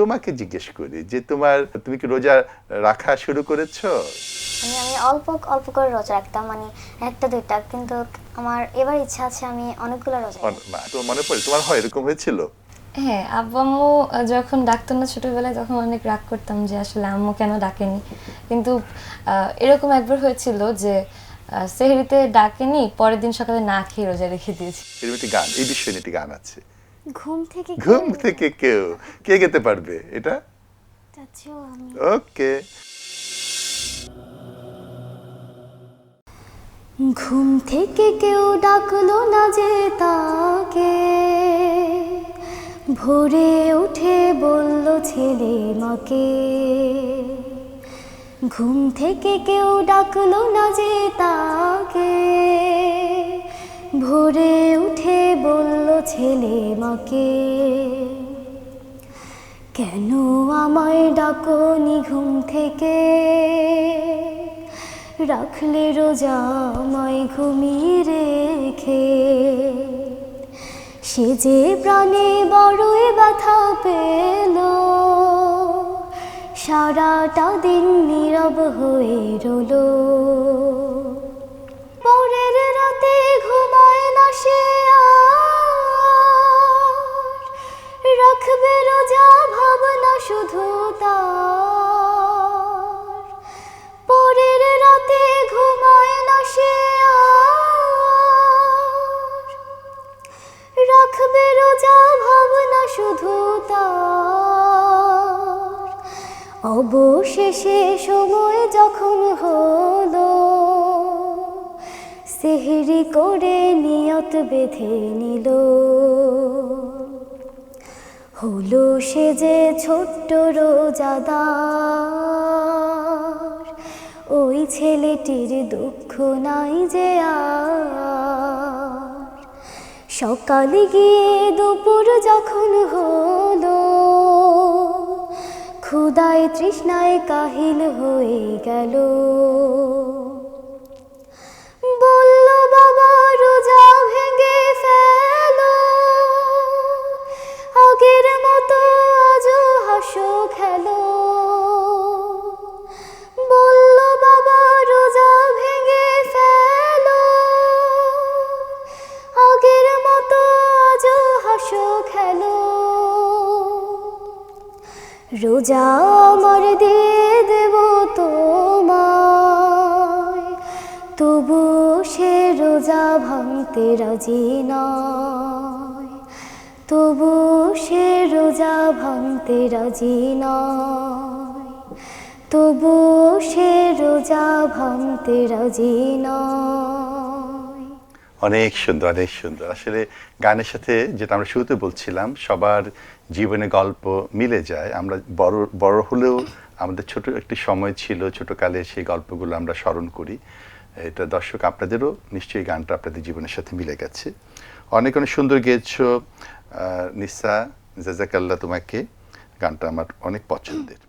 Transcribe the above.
তোমাকে জিজ্ঞেস করি যে তোমার তুমি কি রোজা রাখা শুরু করেছ? মানে আমি অল্প অল্প করে রোজা রাখতাম মানে একটা দুইটা কিন্তু আমার এবার ইচ্ছা আছে আমি অনেকগুলো রোজা রাখব। তোমার মনে পড়ে তোমার হয় এরকম হয়েছিল? হ্যাঁ আব্বু আম্মু যখন ডাকতো না ছোটবেলায় তখন অনেক রাগ করতাম যে আসলে আম্মু কেন ডাকেনি? কিন্তু এরকম একবার হয়েছিল যে সেহরিতে ডাকেনি পরের দিন সকালে না খেয়ে রোজা রেখে দিয়েছি। এরকম একটি গান এই বিষয়ে একটি গান আছে। ঘুম থেকে ঘুম থেকে কেউ? কে গেতে পারবে? এটা? ওকে। ঘুম থেকে কেউ ডাকলো না যে তাকে। ভোরে উঠে বলল ছেলে মাকে। ঘুম থেকে কেউ ডাকলো না যে তাকে। ভোরে উঠে ছেলে মাকে। কেন আমায় ডাকনি ঘুম থেকে? রাখলে রোজা আমায় ঘুমিয়ে রেখে। সে যে প্রাণে বড়ই ব্যথা পেল, সারাটা দিন নীরব হয়ে রইল। শুধু তার। পরের রাতে ঘুমায় না সে রাখবে রোজা ভাবনা শুধু তার। অবশেষে সময় যখন হলো, সেহরি করে নিয়ত বেঁধে নিল। হলো সে যে ছোট্ট রোজাদার। ওই ছেলেটির দুঃখ নাই যে আর। সকালে গিয়ে দুপুর যখন হলো ক্ষুদায় তৃষ্ণায় কাহিল হয়ে গেল। বলল, বাবা রোজা আমার দিয়ে দেব তোমায়। তবু সে রোজা ভাঙতে রাজি নয়। তবু সে রোজা ভাঙতে রাজি নয়। তবু সে রোজা ভাঙতে রাজি নয়। অনেক সুন্দর অনেক সুন্দর। আসলে গানের সাথে যেটা আমরা শুরুতে বলছিলাম, সবার জীবনে গল্প মিলে যায়। আমরা বড় বড় হলেও আমাদের ছোট একটি সময় ছিল, ছোটকালে সেই গল্পগুলো আমরা স্মরণ করি। এটা দর্শক আপনাদেরও নিশ্চয়ই গানটা আপনাদের জীবনের সাথে মিলে গেছে। অনেক অনেক সুন্দর গেয়েছো নিসা জাজাকাল্লা তোমাকে। গানটা আমার অনেক পছন্দের।